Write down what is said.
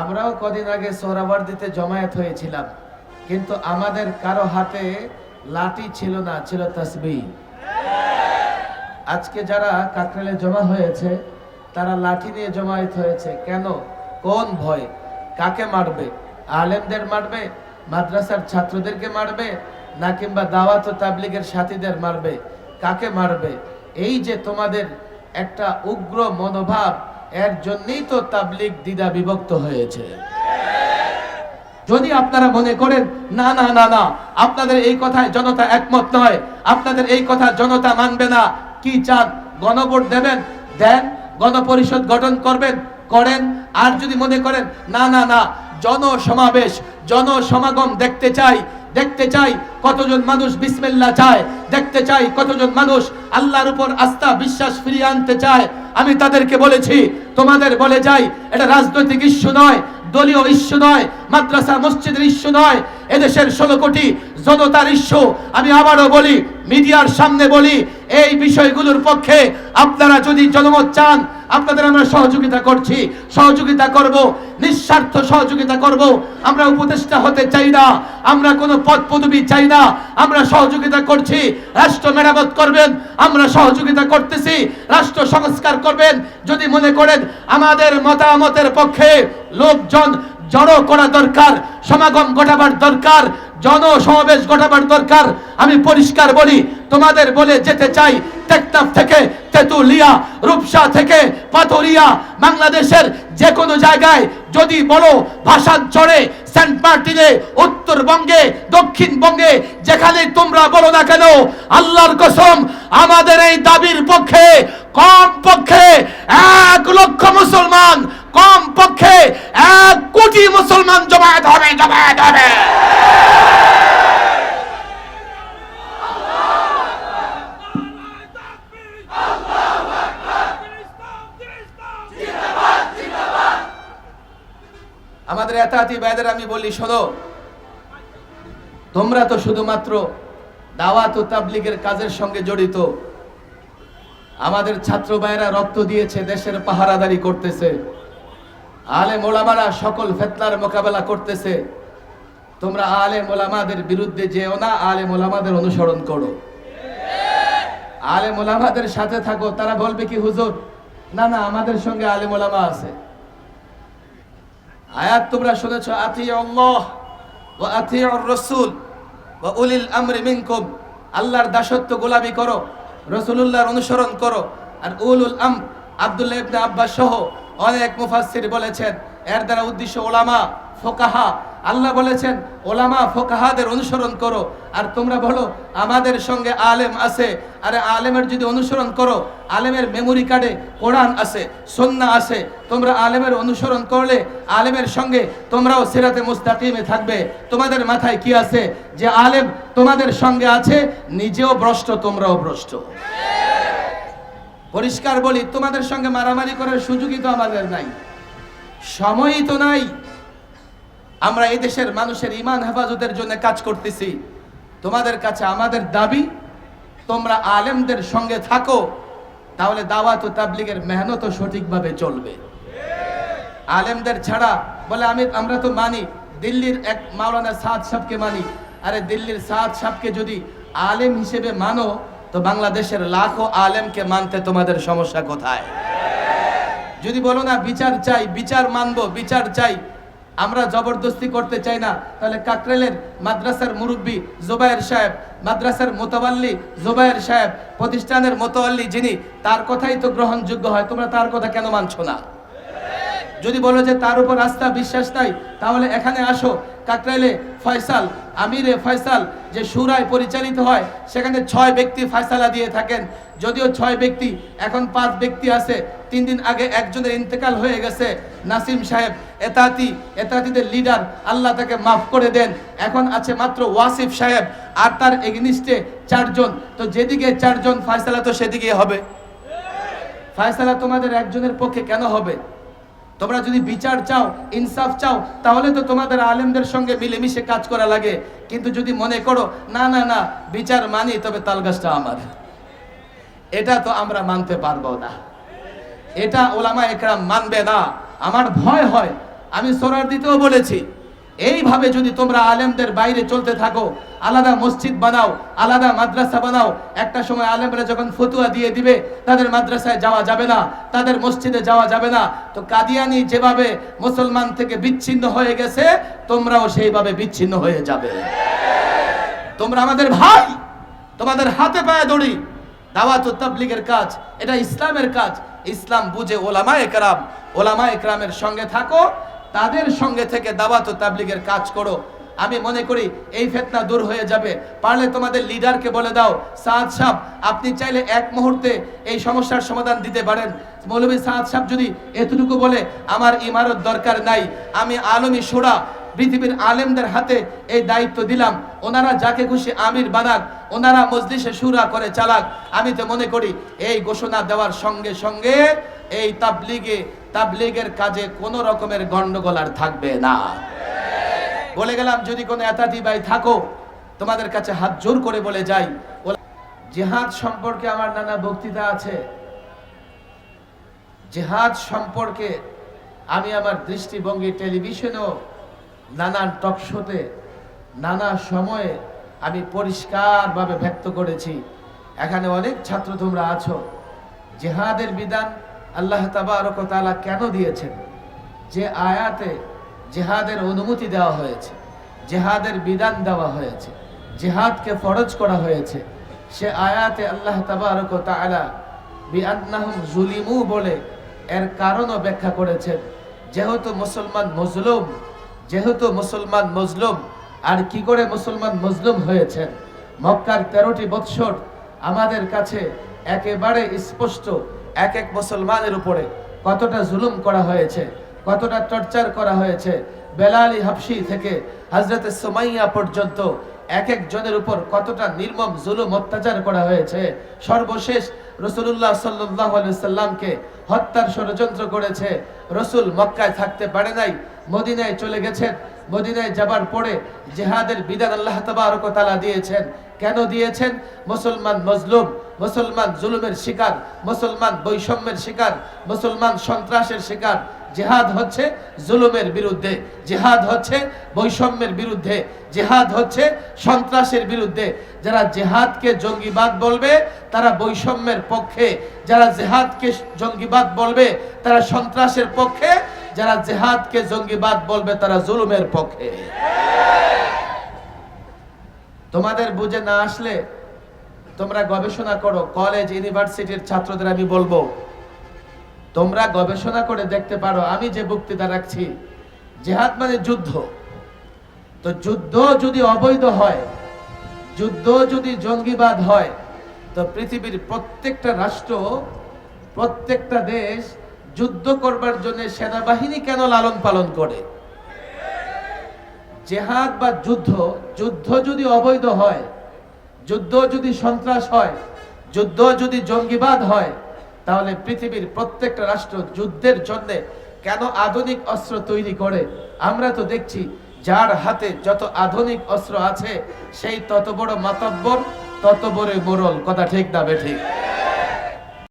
আমরাও কদিন আগে সোহরাওয়ার্দিতে জমায়েত হয়েছিলাম, কিন্তু আমাদের কারও হাতে লাঠি ছিল না, ছিল তসবি আজকে যারা কাকরালে জমা হয়েছে, তারা লাঠি নিয়ে জমায়েত হয়েছে। কেন? কোন ভয়? কাকে মারবে? আলেমদের মারবে? মাদ্রাসার ছাত্রদেরকে মারবে? না কিংবা দাওয়াত ও তাবলিগের সাথীদের মারবে? কাকে মারবে? এই যে তোমাদের একটা উগ্র মনোভাব এর জন্যই তো তাবলিগ দ্বিধা বিভক্ত হয়েছে। যদি আপনারা মনে করেন, না না না না, আপনাদের এই কথায় জনতা একমত নয়, আপনাদের এই কথা জনতা মানবে না, কি চান গণভোট দেবেন? দেন, গণপরিষদ গঠন করবেন, করেন। আর যদি মনে করেন, না না না, জনসমাবেশ, জনসমাগম দেখতে চাই দেখতে চাই কতজন মানুষ বিসমিল্লাহ চায়। দেখতে চাই কতজন মানুষ আল্লাহর উপর আস্থা, বিশ্বাস ফিরিয়ে আনতে চায়। আমি তাদেরকে বলেছি, তোমাদের বলে যাই, এটা রাজনৈতিক ইস্যু নয়, দলীয় ইস্যু নয়, মাদ্রাসা, মসজিদের ইস্যু নয়, এদেশের ষোলো কোটি জনতার ইস্যু। আমি আবারও বলি, মিডিয়ার সামনে বলি, এই বিষয়গুলোর পক্ষে আপনারা যদি জনমত চান আপনাদের আমরা সহযোগিতা করছি, সহযোগিতা করব, নিঃস্বার্থ সহযোগিতা করব। আমরা উপদেষ্টা হতে চাই না, আমরা কোনো পদ পদবি চাই না। আমরা সহযোগিতা করছি, রাষ্ট্র মেরামত করবেন, আমরা সহযোগিতা করতেছি, রাষ্ট্র সংস্কার করবেন। যদি মনে করেন আমাদের মতামতের পক্ষে লোকজন জড়ো করা দরকার, সমাগম ঘটাবার দরকার, জনসমাবেশ ঘটাবার দরকার, আমি পরিষ্কার বলি, তোমাদের বলে যেতে চাই টেকনাফ থেকে তেতুলিয়া, রূপসা থেকে পাথরিয়া, বাংলাদেশের যে কোনো জায়গায় যদি বড় ভাষাঞ্চলে সেন্ট মার্টিনে, উত্তরবঙ্গে, দক্ষিণবঙ্গে, যেখানে তোমরা বলো না কেন, আল্লাহর কসম, আমাদের এই দাবির পক্ষে কম পক্ষে এক লক্ষ মুসলমান কম পক্ষে এক কোটি মুসলমান জমায়েত হবে জমায়েত হবে। আমাদের এতাতি ভাইদের আমি বলি, শোনো। তোমরা তো শুধুমাত্র দাওয়াত ও তাবলিগের কাজের সঙ্গে জড়িত। আমাদের ছাত্র ভাইরা রক্ত দিয়েছে, দেশের পাহারাদারি করতেছে। আলে মোলামারা সকল ফেতনার মোকাবেলা করতেছে। তোমরা আলে মোলামাদের বিরুদ্ধে যেও না আলে মোলামাদের অনুসরণ করো। আলে মোলামাদের সাথে থাকো, তারা বলবে কি, হুজুর, না না, আমাদের সঙ্গে আলে মোলামা আছে। আয়াত তোমরা শুনেছ আতি আল্লাহ ও আতি রসুল ও উলিল আমরি মিনকুম। আল্লাহর দাসত্ব গোলামি করো, রসুলুল্লাহর অনুসরণ করো। আর উলুল আম আব্দুল্লাহ ইবনে আব্বাস সহ অনেক মুফাসসির বলেছেন, এর দ্বারা উদ্দেশ্য ওলামা। ফোকাহা, আল্লাহ বলেছেন, ওলামা ফোকাহাদের অনুসরণ করো। আর তোমরা বলো, আমাদের সঙ্গে আলেম আছে? আরে আলেমের যদি অনুসরণ করো, আলেমের মেমোরি কার্ডে কোরআন আছে সন্না আছে, তোমরা আলেমের অনুসরণ করলে, আলেমের সঙ্গে তোমরাও সিরাতে মুস্তাকিমে থাকবে। তোমাদের মাথায় কি আছে? যে আলেম তোমাদের সঙ্গে আছে, নিজেও ভ্রষ্ট, তোমরাও ভ্রষ্ট। পরিষ্কার বলি, তোমাদের সঙ্গে মারামারি করার সুযোগই তো আমাদের নাই। সময়ই তো নাই। আমরা এই দেশের মানুষের ইমান হেফাজতের জন্য কাজ করতেছি। তোমাদের কাছে আমাদের দাবি, তোমরা আলেমদের সঙ্গে থাকো, তাহলে দাওয়াত ও তাবলিগের মেহনত সঠিকভাবে চলবে। আলেমদের ছাড়া বলে, আমি, আমরা তো মানি, দিল্লির এক মাওলানা সাদ সাহকে মানি। আরে দিল্লির সাদ সাহকে যদি আলেম হিসেবে মানো, তো বাংলাদেশের লাখো আলেমকে মানতে তোমাদের সমস্যা কোথায়? যদি বলো না, বিচার চাই, বিচার মানবো, বিচার চাই। আমরা জবরদস্তি করতে চাই না। তাহলে কাকরেলের মাদ্রাসার মুরব্বী জোবায়ের সাহেব, মাদ্রাসার মোতাবাল্লি জোবায়ের সাহেব, প্রতিষ্ঠানের মোতাবাল্লি যিনি, তার কথাই তো গ্রহণযোগ্য হয়। তোমরা তার কথা কেন মানছো না? যদি বলো যে তার উপর আস্থা, বিশ্বাস নাই, তাহলে এখানে আসো। কাকরাইলে ফয়সাল, আমিরে ফয়সাল, যে সুরায় পরিচালিত হয়, সেখানে ছয় ব্যক্তি ফয়সালা দিয়ে থাকেন। যদিও ছয় ব্যক্তি, এখন পাঁচ ব্যক্তি আছে। তিন দিন আগে একজনের ইন্তেকাল হয়ে গেছে। নাসিম সাহেব, এতাতি, এতাতিদের লিডার আল্লাহ তাকে মাফ করে দেন। এখন আছে মাত্র ওয়াসিফ সাহেব আর তার এগনিস্টে চারজন। তো যেদিকে চারজন, ফয়সালা তো সেদিকে হবে। ফয়সালা তোমাদের একজনের পক্ষে কেন হবে? তোমরা যদি বিচার চাও, ইনসাফ চাও, তাহলে তো তোমাদের আলেমদের সঙ্গে মিলেমিশে কাজ করা লাগে। কিন্তু যদি মনে করো, না না না, বিচার মানি, তবে তালগাছটা আমার। এটা তো আমরা মানতে পারব না। এটা ওলামা একরাম মানবে না। আমার ভয় হয়। আমি সোরার দিতেও বলেছি। এইভাবে যদি তোমরা আলেমদের বাইরে চলতে থাকো, আলাদা মসজিদ বানাও, আলাদা মাদ্রাসা বানাও, একটা সময় আলেমরা যখন ফতুয়া দিয়ে দিবে, তাদের মাদ্রাসায় যাওয়া যাবে না, তাদের মসজিদে যাওয়া যাবে না। তো কাদিয়ানি যেভাবে মুসলমান থেকে বিচ্ছিন্ন হয়ে গেছে, তোমরাও সেইভাবে বিচ্ছিন্ন হয়ে যাবে। তোমরা আমাদের ভাই, তোমাদের হাতে পায়ে দড়ি। দাওয়াত তাবলিগের কাজ, এটা ইসলামের কাজ। ইসলাম বুঝে ওলামা একরাম ওলামা একরামের সঙ্গে থাকো তাদের সঙ্গে থেকে দাওয়াত ও তাবলিগের কাজ করো। আমি মনে করি এই ফেতনা দূর হয়ে যাবে। পারলে তোমাদের লিডারকে বলে দাও, সাদ সাহ আপনি চাইলে এক মুহূর্তে এই সমস্যার সমাধান দিতে পারেন। মৌলভী সাদ সাহ যদি এতটুকু বলে, আমার ইমারত দরকার নাই, আমি আলমী সুরা, পৃথিবীর আলেমদের হাতে এই দায়িত্ব দিলাম। ওনারা যাকে খুশি আমির বানাক, ওনারা মজলিসে সুরা করে চালাক। আমি তো মনে করি এই ঘোষণা দেওয়ার সঙ্গে সঙ্গে এই তাবলিগে, তাবলিগের কাজে কোনো রকমের গন্ডগোল আর থাকবে না। বলে গেলাম, যদি কোনো এতাতি ভাই থাকো, তোমাদের কাছে হাত জোর করে বলে যাই। জেহাদ সম্পর্কে আমার নানা বক্তৃতা আছে। জেহাদ সম্পর্কে আমি আমার দৃষ্টিভঙ্গি টেলিভিশনেও নানান টক শোতে, নানা সময়ে আমি পরিষ্কারভাবে ব্যক্ত করেছি। এখানে অনেক ছাত্র তোমরা আছো। জেহাদের বিধান আল্লাহ তাবারক ও কেন দিয়েছেন? যে আয়াতে জেহাদের অনুমতি দেওয়া হয়েছে, জেহাদের বিধান দেওয়া হয়েছে, জেহাদকে ফরজ করা হয়েছে, সে আয়াতে আল্লাহ তাবারক ও জুলিমু বলে এর কারণও ব্যাখ্যা করেছেন। যেহেতু মুসলমান মজলুম, যেহেতু মুসলমান মজলুম, আর কি করে মুসলমান মজলুম হয়েছেন? মক্কার তেরোটি বৎসর আমাদের কাছে একেবারে স্পষ্ট এক এক মুসলমানের উপরে কতটা জুলুম করা হয়েছে, কতটা টর্চার করা হয়েছে, বেলালি হাফসি থেকে হজরত সুমাইয়া পর্যন্ত এক এক জনের উপর কতটা নির্মম জুলুম, অত্যাচার করা হয়েছে। সর্বশেষ রসুল্লাহ সাল্লাহ সাল্লামকে হত্যার ষড়যন্ত্র করেছে। রসুল মক্কায় থাকতে পারে নাই, মদিনায় চলে গেছেন। মদিনায় যাবার পরে জেহাদের বিধান আল্লাহ তাবারক তাআলা দিয়েছেন। কেন দিয়েছেন? মুসলমান মজলুম, মুসলমান জুলুমের শিকার, মুসলমান বৈষম্যের শিকার, মুসলমান সন্ত্রাসের শিকার। জেহাদ হচ্ছে জুলুমের বিরুদ্ধে। জেহাদ হচ্ছে বৈষম্যের বিরুদ্ধে। জেহাদ হচ্ছে সন্ত্রাসের বিরুদ্ধে। যারা জেহাদকে জঙ্গিবাদ বলবে, তারা বৈষম্যের পক্ষে। যারা জেহাদকে জঙ্গিবাদ বলবে, তারা সন্ত্রাসের পক্ষে যারা জেহাদকে জঙ্গিবাদ বলবে, তারা জুলুমের পক্ষে। তোমাদের বুঝে না আসলে তোমরা গবেষণা করো কলেজ ইউনিভার্সিটির ছাত্রদের আমি বলব, তোমরা গবেষণা করে দেখতে পারো, আমি যে বক্তৃতা রাখছি, জেহাদ মানে যুদ্ধ। তো যুদ্ধ যদি অবৈধ হয়, যুদ্ধ যদি জঙ্গিবাদ হয়, তো পৃথিবীর প্রত্যেকটা রাষ্ট্র, প্রত্যেকটা দেশ যুদ্ধ করবার জন্য সেনাবাহিনী কেন লালন পালন করে? জেহাদ বা যুদ্ধ যুদ্ধ যদি অবৈধ হয়, যুদ্ধ যদি সন্ত্রাস হয়, যুদ্ধ যদি জঙ্গিবাদ হয়, তাহলে পৃথিবীর প্রত্যেকটা রাষ্ট্র যুদ্ধের জন্য কেন আধুনিক অস্ত্র তৈরি করে? আমরা তো দেখছি যার হাতে যত আধুনিক অস্ত্র আছে, সেই তত বড় মাতব্বর, তত বড় মোরল। কথা ঠিক না বে ঠিক?